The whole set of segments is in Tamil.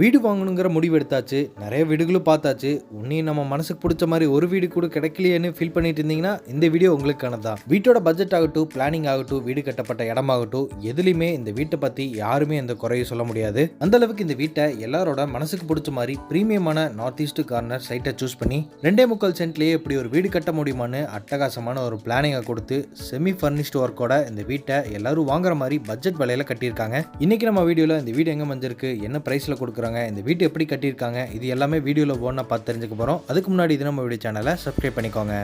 வீடு வாங்கணுங்கிற முடிவு எடுத்தாச்சு. நிறைய வீடுகளும் பார்த்தாச்சு. உன்னையும் நம்ம மனசுக்கு பிடிச்ச மாதிரி ஒரு வீடு கூட கிடைக்கலையேன்னு ஃபீல் பண்ணிட்டு இருந்தீங்கன்னா இந்த வீடியோ உங்களுக்கானது தான் வீட்டோட பட்ஜெட் ஆகட்டும் பிளானிங் ஆகட்டும் வீடு கட்டப்பட்ட இடமாகட்டும் எதுலையுமே இந்த வீட்டை பற்றி யாருமே இந்த குறையை சொல்ல முடியாது. அந்த அளவுக்கு இந்த வீட்டை எல்லாரோட மனசுக்கு பிடிச்ச மாதிரி பிரீமியமான நார்த் ஈஸ்ட் கார்னர் சைட்டை சூஸ் பண்ணி ரெண்டே முக்கால் சென்ட்லேயே இப்படி ஒரு வீடு கட்ட முடியுமான்னு அட்டகாசமான ஒரு பிளானிங்கை கொடுத்து செமி ஃபர்னிஷ்டு ஒர்க்கோட இந்த வீட்டை எல்லாரும் வாங்குற மாதிரி பட்ஜெட் விலையில கட்டியிருக்காங்க. இன்னைக்கு நம்ம வீடியோவில் இந்த வீடு எங்கே வந்திருக்கு என்ன ப்ரைஸில் கொடுக்குறாங்க இந்த வீட்டு எப்படி கட்டியிருக்காங்க இது எல்லாமே வீடியோவில் ஒன்றா பார்த்து தெரிஞ்சுக்க போகிறோம் அதுக்கு முன்னாடி இது நம்ம வீடியோ சேனலை சப்ஸ்கிரைப் பண்ணிக்கோங்க.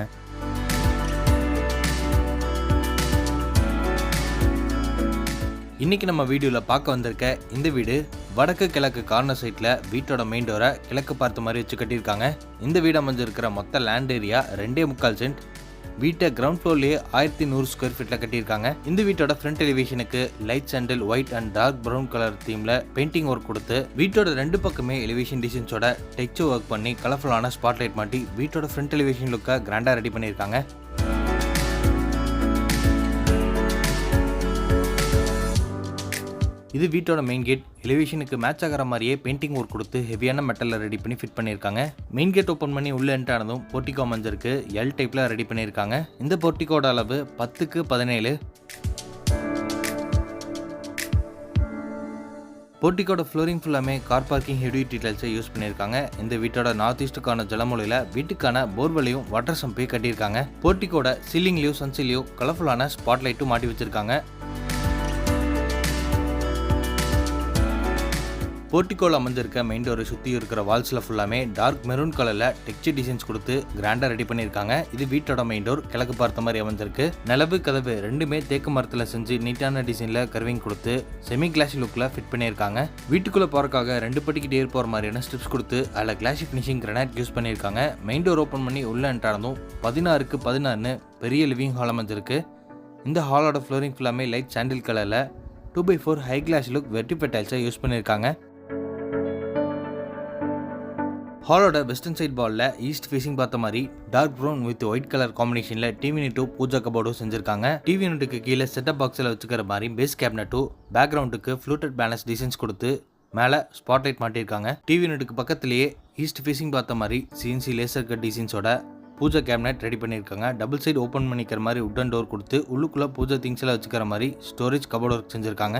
இன்னைக்கு நம்ம வீடியோவில் பார்க்க வந்திருக்க இந்த வீடு வடக்கு கிழக்கு கார்னர் சைட்டில் வீட்டோட மெயின் டோரை கிழக்கு பார்த்த மாதிரி வச்சு கட்டியிருக்காங்க. இந்த வீடு அமைஞ்சிருக்கிற மொத்த லேண்ட் ஏரியா ரெண்டே முக்கால் சென்ட் வீட்டை கிரவுண்ட் ஃப்ளோர்லேயே ஆயிரத்தி நூறு ஸ்கொயர் ஃபீட்டில் கட்டியிருக்காங்க. இந்த வீட்டோட front எலிவேஷனுக்கு light sandal white and dark brown colour தீமில் painting work கொடுத்து வீட்டோட ரெண்டு பக்கமே எலிவேஷன் டிசைன்ஸோட டெக்ஸ்சர் ஒர்க் பண்ணி கலர்ஃபுல்லான ஸ்பாட்லைட் மாட்டி வீட்டோட ஃப்ரண்ட் எலிவேஷன் லுக்கை கிராண்டாக ரெடி பண்ணியிருக்காங்க. இது வீட்டோட மெயின் கேட் எலிவேஷனுக்கு மேட்ச் ஆகிற மாதிரியே பெயிண்டிங் ஒர்க் கொடுத்து ஹெவியான மெட்டலில் ரெடி பண்ணி ஃபிட் பண்ணியிருக்காங்க. மெயின் கேட் ஓப்பன் பண்ணி உள்ள என்ட்ரு ஆனதும் போர்ட்டிகோ அமைஞ்சிருக்கு. எல் டைப்பில் ரெடி பண்ணியிருக்காங்க. இந்த போர்ட்டிகோட அளவு பத்துக்கு பதினேழு. போர்ட்டிக்கோட ஃப்ளோரிங் ஃபுல்லாமே கார் பார்க்கிங் ஹெவி டீட்டெயில்ஸை யூஸ் பண்ணியிருக்காங்க. இந்த வீட்டோட நார்த் ஈஸ்ட்டுக்கான ஜலமொழியில் வீட்டுக்கான போர்வெலையும் வாட்டர் சம்பையும் கட்டியிருக்காங்க. போர்ட்டிக்கோட சீலிங்லேயும் சன்சிலையும் கலர்ஃபுல்லான ஸ்பாட் லைட்டும் மாட்டி வச்சிருக்காங்க. போர்ட்டிகோல் அமைஞ்சிருக்க மெயின் டோரை சுற்றி இருக்கிற வால்ஸில் ஃபுல்லாமே டார்க் மெரூன் கலரில் டெக்ஸ்சர் டிசைன்ஸ் கொடுத்து கிராண்டாக ரெடி பண்ணியிருக்காங்க. இது வீட்டோட மெயின் டோர் கிழக்கு பார்த்த மாதிரி அமைஞ்சிருக்கு நிலவு கதவு ரெண்டுமே தேக்கு மரத்தில் செஞ்சு நீட்டான டிசைனில் கர்விங் கொடுத்து செமி கிளாசி லுக்கில் ஃபிட் பண்ணியிருக்காங்க. வீட்டுக்குள்ளே போகிறக்காக ரெண்டு படிக்கிட்டே போகிற மாதிரியான ஸ்டிப்ஸ் கொடுத்து அதில் கிளாசி ஃபினிஷிங் கிரனைட் யூஸ் பண்ணியிருக்காங்க. மெயின் டோர் ஓப்பன் பண்ணி உள்ளே என்ட்ரானதும் பதினாறுக்கு பதினாறுன்னு பெரிய லிவிங் ஹால் அமைஞ்சிருக்கு இந்த ஹாலோட ஃப்ளோரிங் ஃபுல்லாமே லைட் சாண்டில் கலரில் two by four high gloss look வெர்டிஃபை டைல்ஸை யூஸ் பண்ணியிருக்காங்க. ஹாலோட வெஸ்டர்ன் சைட் பாலில் ஈஸ்ட் ஃபேஸிங் பார்த்த மாதிரி dark brown with white colour காம்பினேஷனில் டிவி நெட்டும் பூஜா கபோர்டும் செஞ்சிருக்காங்க. டிவி நெட்டுக்கு கீழே செட்டப் பாக்ஸில் வச்சுக்கிற மாதிரி பேஸ் கேபினட்டும் பேக்ரவுண்டுக்கு ஃப்ளூட்டட் பேலன்ஸ் டிசைன்ஸ் கொடுத்து மேலே ஸ்பாட்லைட் மாட்டியிருக்காங்க. டிவி நெட்டுக்கு பக்கத்துலேயே ஈஸ்ட் ஃபேஸிங் பார்த்த மாதிரி சிஎன்சி லேசர் கட் டிசைன்ஸோட பூஜா கேபினட் ரெடி பண்ணியிருக்காங்க. டபுள் சைடு ஓப்பன் பண்ணிக்கிற மாதிரி உட்டன் டோர் கொடுத்து உள்ளுக்குள்ளே பூஜா திங்ஸ் எல்லாம் வச்சுக்கிற மாதிரி ஸ்டோரேஜ் கபோர்ட் ஒர்க் செஞ்சுருக்காங்க.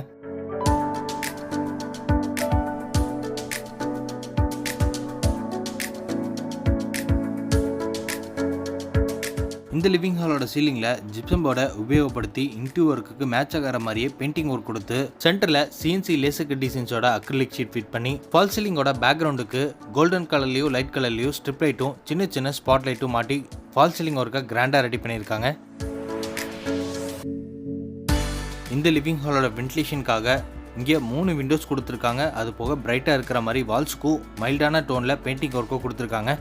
இந்த லிவிங் ஹாலோட சீலிங்கில் ஜிப்சம் போர்டை உபயோகப்படுத்தி இன்டியூ ஒர்க்குக்கு மேட்ச் ஆகிற மாதிரியே பெயிண்டிங் ஒர்க் கொடுத்து சென்டரில் சிஎன்சி லேசர் டிசைன்ஸோட அக்ரிலிக் ஷீட் ஃபிட் பண்ணி ஃபால் சீலிங்கோட பேக்ரவுண்டுக்கு கோல்டன் கலர்லையும் லைட் கலர்லையும் ஸ்ட்ரிப் லைட்டும் சின்ன சின்ன ஸ்பாட் லைட்டும் மாட்டி ஃபால் சீலிங் ஒர்க்கை கிராண்டாக ரெடி பண்ணியிருக்காங்க. இந்த லிவிங் ஹாலோட வென்டிலேஷனுக்காக இங்கே மூணு விண்டோஸ் கொடுத்துருக்காங்க. அது போக பிரைட்டாக இருக்கிற மாதிரி வால்ஸ்க்கும் மைல்டான டோனில் பெயிண்டிங் ஒர்க்கும் கொடுத்துருக்காங்க.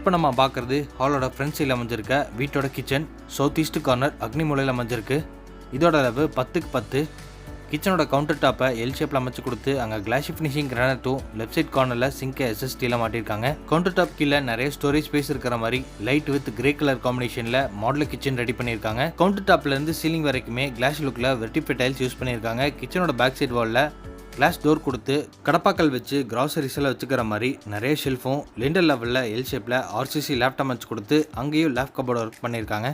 இப்போ நம்ம பார்க்குறது ஹாலோட ஃப்ரண்ட் சைடில் அமைஞ்சிருக்க வீட்டோட கிச்சன் சவுத் ஈஸ்ட் கார்னர் அக்னி மூலையில் அமைஞ்சிருக்கு. இதோட அளவு பத்துக்கு பத்து. கிச்சனோட கவுண்டர் டாப்பை எல் ஷேப்பில் அமைச்சு கொடுத்து அங்கே கிளாஷி ஃபினிஷிங் கிரானட்டும் லெஃப்ட் சைட் கார்னரில் சிங்கை எஸ்எஸ்டியில் மாட்டியிருக்காங்க கவுண்டர் டாப் கீழே நிறைய ஸ்டோரேஜ் ஸ்பேஸ் இருக்கிற மாதிரி லைட் வித் கிரே கலர் காம்பினேஷனில் மாடல் கிச்சன் ரெடி பண்ணியிருக்காங்க. கவுண்டர் டாப்லேருந்து சீலிங் வரைக்குமே கிளாஸ் லுக்கில் வெர்டிஃபை டைல்ஸ் யூஸ் பண்ணியிருக்காங்க. கிச்சனோட பேக் சைட் வாலில் கிளாஸ் டோர் கொடுத்து கடப்பாக்கல் வச்சு கிராசரிஸ் எல்லாம் வச்சுக்கிற மாதிரி நிறைய ஷெல்ஃபும் லிண்டர் லெவலில் எல் ஷேப்பில் ஆர்சிசி லேப்டாப் வச்சு கொடுத்து அங்கேயும் லேப் கபோர்டு ஒர்க் பண்ணியிருக்காங்க.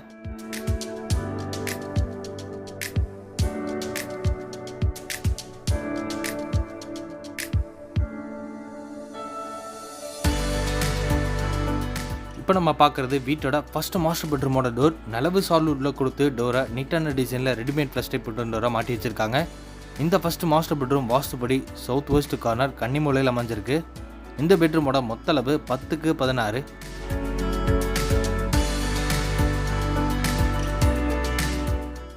இப்போ நம்ம பார்க்குறது வீட்டோட ஃபஸ்ட்டு மாஸ்டர் பெட்ரூமோட டோர் நலவு சால்வுட்டில் கொடுத்து டோரை நீட்டான டிசைனில் ரெடிமேட் ஃப்ளஷ் டைப் டோரை மாட்டி வச்சிருக்காங்க. இந்த ஃபஸ்ட்டு மாஸ்டர் பெட்ரூம் வாஸ்துபடி சவுத் வெஸ்ட் கார்னர் கன்னிமூலையில் அமைஞ்சிருக்கு. இந்த பெட்ரூமோட மொத்த அளவு பத்துக்கு பதினாறு.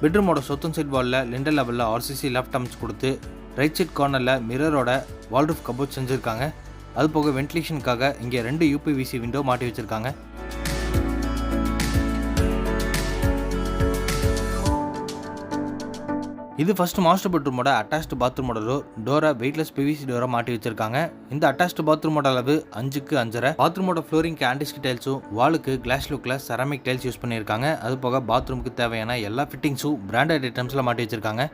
பெட்ரூமோட சொத்தம் சைட் வாலில் லிண்டர் லெவலில் ஆர்சிசி லெஃப்ட் அமைச்சு கொடுத்து ரைட் சைட் கார்னரில் மிரரோட வால்ரூஃப் கபோர்ட் செஞ்சுருக்காங்க. அது போக வென்டிலேஷனுக்காக இங்கே ரெண்டு யூபிவிசி விண்டோ மாட்டி வச்சுருக்காங்க. இது ஃபர்ஸ்ட் மாஸ்டர் பெட்ரூமோட அட்டாச்டு பாத்ரூமோட டோர் டோரை வெயிட்லெஸ் பிவிசி டோரை மாட்டி வச்சிருக்காங்க. இந்த அட்டாச்டு பாத்ரூமோட அளவு அஞ்சுக்கு அஞ்சரை. பாத்ரூமோட ஃப்ளோரிங் ஆண்டிஸ்க் டைல்ஸும் வாலுக்கு கிளாஸ் லுக்கில் செரமிக் டைல்ஸ் யூஸ் பண்ணியிருக்காங்க. அது போக பாத்ரூமுக்கு தேவையான எல்லா ஃபிட்டிங்ஸும் பிராண்டட் ஐட்டம்ஸில் மாட்டி வச்சிருக்காங்க.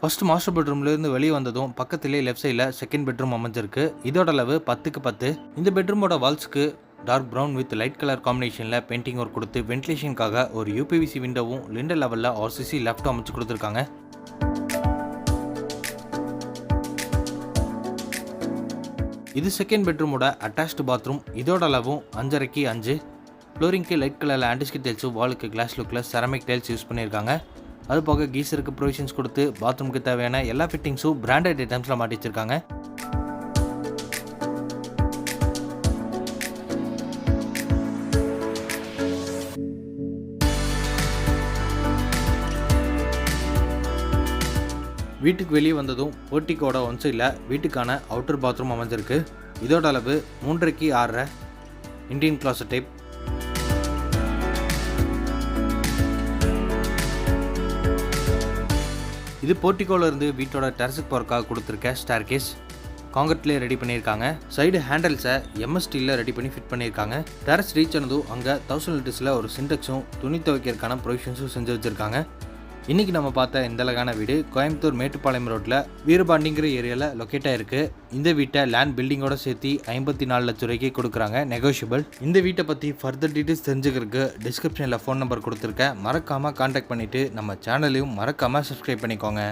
ஃபர்ஸ்ட் மாஸ்டர் பெட்ரூம்லேருந்து வெளியே வந்ததும் பக்கத்திலே லெஃப்ட் சைடில் செகண்ட் பெட்ரூம் அமைஞ்சிருக்கு. இதோட அளவு பத்துக்கு பத்து. இந்த பெட்ரூமோட வால்ஸ்க்கு dark brown with light colour காம்பினேஷனில் பெயிண்டிங் ஒர்க் கொடுத்து வென்டிலேஷனுக்காக ஒரு யூபிவிசி விண்டோவும் லிண்டர் லெவலில் ஆர்சிசி லெஃப்ட் அமைச்சு கொடுத்துருக்காங்க. இது செகண்ட் பெட்ரூமோட அட்டாச்டு பாத்ரூம் இதோட அளவும் அஞ்சரைக்கு அஞ்சு. ஃப்ளோரிங்க்கு லைட் கலரில் ஆண்டிஸ்கி டைல்ஸும் வாலுக்கு கிளாஸ் லுக்கில் செரமிக் டைல்ஸ் யூஸ் பண்ணியிருக்காங்க. அது போக கீசருக்கு ப்ரொவிஷன்ஸ் கொடுத்து பாத்ரூமுக்கு தேவையான எல்லா ஃபிட்டிங்ஸும் பிராண்டட் ஐட்டம்ஸில் மாட்டி வச்சிருக்காங்க. வீட்டுக்கு வெளியே வந்ததும் போர்ட்டிக்கோட ஒன் சைடில் வீட்டுக்கான அவுட்டர் பாத்ரூம் அமைஞ்சிருக்கு. இதோட அளவு மூன்றரைக்கு ஆறரை. இண்டியன் கிளாஸ் டைப் இது போர்ட்டிகோல இருந்து வீட்டோட டெரஸுக்கு போகிறக்காக கொடுத்துருக்க ஸ்டார் கேஸ் காங்கிரட்லேயே ரெடி பண்ணியிருக்காங்க சைடு ஹேண்டல்ஸை எம்எஸ் ஸ்டீலில் ரெடி பண்ணி ஃபிட் பண்ணியிருக்காங்க. டெரஸ் ரீச் ஆனதும் அங்கே தௌசண்ட் லிட்டர்ஸில் ஒரு சின்டெக்ஸும் துணி துவைக்கிறதுக்கான ப்ரொவிஷன்ஸும் செஞ்சு வச்சுருக்காங்க. இன்றைக்கி நம்ம பார்த்த இந்த அழகான வீடு கோயம்புத்தூர் மேட்டுப்பாளையம் ரோட்டில் வீரபாண்டிங்கிற ஏரியாவில் லொக்கேட் ஆயிருக்கு. இந்த வீட்டை லேண்ட் பில்டிங்கோட சேர்த்து ஐம்பத்தி நாலு லட்ச ரூபாய்க்கு கொடுக்குறாங்க நெகோஷியபிள் இந்த வீட்டை பற்றி ஃபர்தர் டீட்டெயில்ஸ் தெரிஞ்சுக்கிறதுக்கு டிஸ்கிரிப்ஷனில் ஃபோன் நம்பர் கொடுத்துருக்கேன். மறக்காமல் காண்டாக்ட் பண்ணிவிட்டு நம்ம சேனலையும் மறக்காமல் சப்ஸ்கிரைப் பண்ணிக்கோங்க.